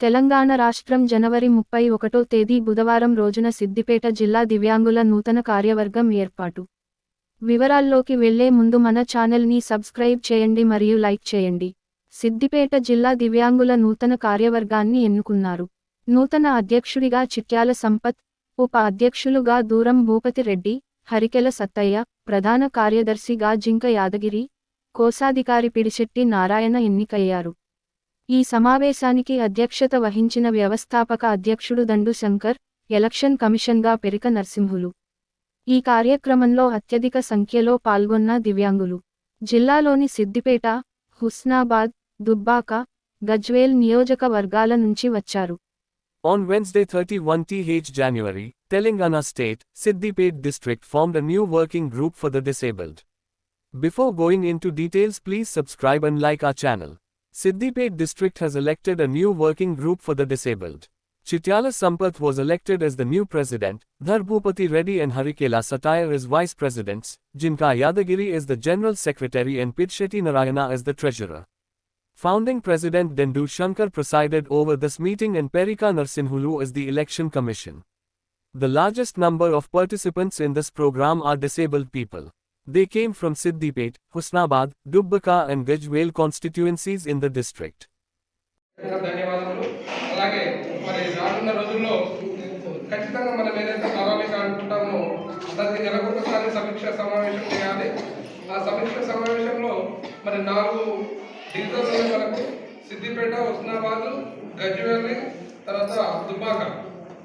తెలంగాణ రాష్ట్రం జనవరి ముప్పై ఒకటో తేదీ బుధవారం రోజున సిద్దిపేట జిల్లా దివ్యాంగుల నూతన కార్యవర్గం ఏర్పాటు. వివరాల్లోకి వెళ్ళే ముందు మన ఛానల్ని సబ్స్క్రైబ్ చేయండి మరియు లైక్ చేయండి. సిద్దిపేట జిల్లా దివ్యాంగుల నూతన కార్యవర్గాన్ని ఎన్నుకున్నారు. నూతన అధ్యక్షుడిగా చిట్యాల సంపత్ ఉప అధ్యక్షులుగా దూరం భూపతి రెడ్డి హరికెల సత్తయ్య ప్రధాన కార్యదర్శిగా జింక యాదగిరి కోశాధికారి పిడిశెట్టి నారాయణ ఎన్నికయ్యారు. ఈ సమావేశానికి అధ్యక్షత వహించిన వ్యవస్థాపక అధ్యక్షుడు దండు శంకర్ ఎలక్షన్ కమిషన్గా పెరిక నరసింహులు ఈ కార్యక్రమంలో అత్యధిక సంఖ్యలో పాల్గొన్న దివ్యాంగులు జిల్లాలోని సిద్దిపేట హుస్నాబాద్ దుబ్బాక గజ్వేల్ నియోజకవర్గాల నుంచి వచ్చారు On Wednesday 31th January, Telangana State, Siddipet District formed a new working group for the disabled. Before going into details please subscribe and like our channel. Siddipet District has elected a new working group for the disabled. Chityala Sampath was elected as the new president, Dharbhupati Reddy and Harikela Satire as vice presidents, Jinka Yadagiri as the general secretary and Pidshetty Narayana as the treasurer. Founding President Dendu Shankar presided over this meeting and Perika Narsinhulu as the election commission. The largest number of participants in this program are disabled people. They came from Siddipet, Husnabad, Dubbaka and Gajwel constituencies in the district. ఇంకా ధన్యవాదములు అలాగే మరి రానున్న రోజుల్లో ఖచ్చితంగా మనం ఏదైతే ప్రణాళిక అనుకుంటామో ప్రతి నెలకొకసారి సమీక్ష సమావేశం చేయాలి ఆ సమీక్ష సమావేశంలో మరి నాలుగు డివిజన్లు మనకు సిద్దిపేట ఉస్నాబాద్ గజ్వేలి తర్వాత దుబ్బాక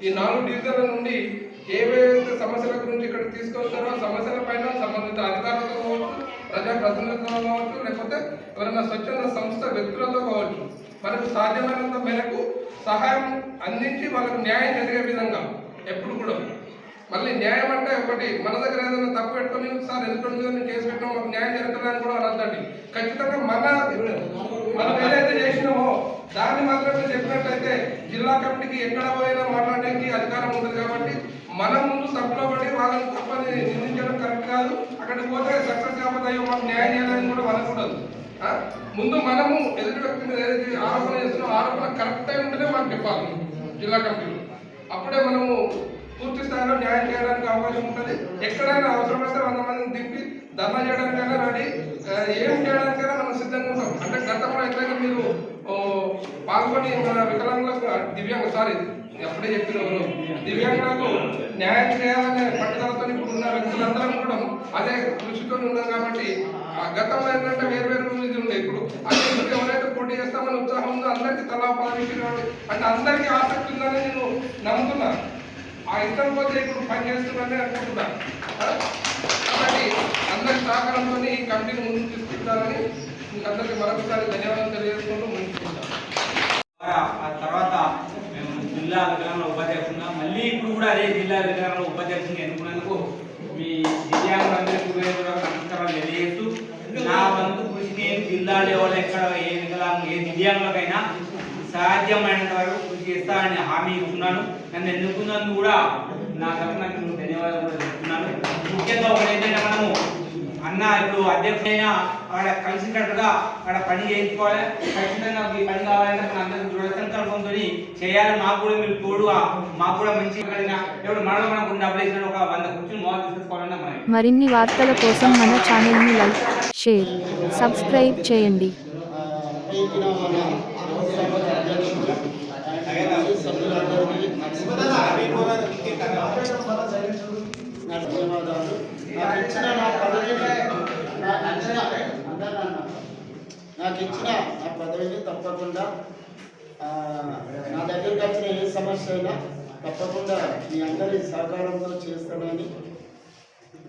ఈ నాలుగు డివిజన్ల నుండి ఏవైతే సమస్యల గురించి ఇక్కడ తీసుకొస్తారో. సమస్యల పైన సంబంధిత అధికారులతో కావచ్చు ప్రజాప్రతినిధులతో కావచ్చు లేకపోతే ఎవరైనా స్వచ్ఛంద సంస్థ వ్యక్తులతో కావచ్చు మనకు సాధ్యమైనంత మేరకు సహాయం అందించి వాళ్ళకు న్యాయం జరిగే విధంగా ఎప్పుడు కూడా. మళ్ళీ న్యాయం అంటే ఒకటి మన దగ్గర ఏదైనా తప్పు పెట్టుకొని సార్ ఎదుటి మీద కేసు పెట్టడం మాకు న్యాయం జరుగుతుందని కూడా అనద్దండి. ఖచ్చితంగా మన మనం ఏదైతే చేసినామో దాన్ని మాత్రమే చెప్పినట్లయితే జిల్లా కమిటీకి ఎక్కడ పోయినా మాట్లాడడానికి అధికారం ఉంటుంది కాబట్టి మన ముందు తప్పులో పడి వాళ్ళని తప్పని నిందించడం కరెక్ట్ కాదు. అక్కడికి పోతే సక్సెస్ కాకపోతే అయ్యో మాకు న్యాయం చేయాలని కూడా మనకూడదు ముందు మనము ఎదుటి వ్యక్తి మీద ఏదైతే ఆరోపణ చేస్తున్నామో ఆరోపణ కరెక్ట్ అయి ఉంటేనే మనకు చెప్పాలి జిల్లా కమిటీలో. అప్పుడే మనము పూర్తి స్థాయిలో న్యాయం చేయడానికి అవకాశం ఉంటుంది. ఎక్కడైనా అవసరమైతే వంద మందిని దింపి ధర్నా చేయడానికైనా రెడీ. ఏం చేయడానికైనా మనం సిద్ధంగా ఉంటాం. అంటే గతంలో ఎట్లయితే మీరు పాల్గొని మన వికలాంగులకు దివ్యాంగ సారీ ఎప్పుడే చెప్పినవారు దివ్యాంగులకు న్యాయం చేయాలనే పట్టుదలతో ఇప్పుడు ఉన్న వ్యక్తులందరం కూడా అదే కృషితో ఉన్నారు కాబట్టి ఆ గతంలో ఏంటంటే వేరు వేరు ఇది ఉండే ఇప్పుడు అదే ఎవరైతే పోటీ చేస్తామని ఉత్సాహం ఉందో అందరికీ తలా పదవి అంటే అందరికీ ఆసక్తి ఉందని నేను నమ్ముతున్నా. ఆ ఇద్దరు పోతే ఇప్పుడు పని చేస్తున్నానని అనుకుంటున్నా. కాబట్టి అందరి సహకారంతో ఈ కమిటీని ముందుకు తీసుకెళ్తారని మీకు అందరికీ మరొకసారి ధన్యవాదాలు తెలియజేసుకుంటూ ముందుకు ద్వారా ఆ తర్వాత మేము జిల్లా వికలాంగుల ఉపాధ్యక్షులుగా మళ్ళీ ఇప్పుడు కూడా విధానంలో జిల్లా ఉపాధ్యక్షుని ఎన్నుకున్నందుకు మీ దివ్యాంగులందరికీ కూడా నమస్కారాలు తెలియజేస్తూ నా వంతు కృషి నేను జిల్లా లెవెల్ ఎక్కడ ఏ వికలాంగు ఏ దివ్యాంగులకైనా సాధ్యమైనంత వరకు కృషి చేస్తానని హామీ ఇస్తున్నాను. నన్ను ఎన్నుకున్నందుకు కూడా నా తరఫున ధన్యవాదాలు కూడా చెప్తున్నాను ముఖ్యంగా ఒకటి అన్న ఇప్పుడు అధ్యక్షుడైనా ఆడ కలిసికట్టుగా ఆడ పని చేయించుకోవాలి. ఖచ్చితంగా ఈ పని కావాలంటే మన అందరం దృఢ సంకల్పంతో చేయాలి. మాకు కూడా మీరు తోడుగా మాకు కూడా మంచి ఇప్పుడు మనలో మనకు డబ్బులు ఇచ్చిన ఒక వంద కూర్చుని మోదీ తీసుకోవాలన్నా మనం మరిన్ని వార్తల కోసం మన ఛానల్ని లైక్ షేర్ సబ్స్క్రైబ్ చేయండి. ధన్యవాదాలు నాకు ఇచ్చిన నా పదవిని నాకు ఇచ్చిన నాకు ఇచ్చిన నా పదవిని తప్పకుండా నా దగ్గరికి వచ్చిన ఏ సమస్య అయినా తప్పకుండా మీ అందరి సహకారంతో చేస్తానని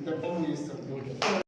చెప్పి ముగిస్తాను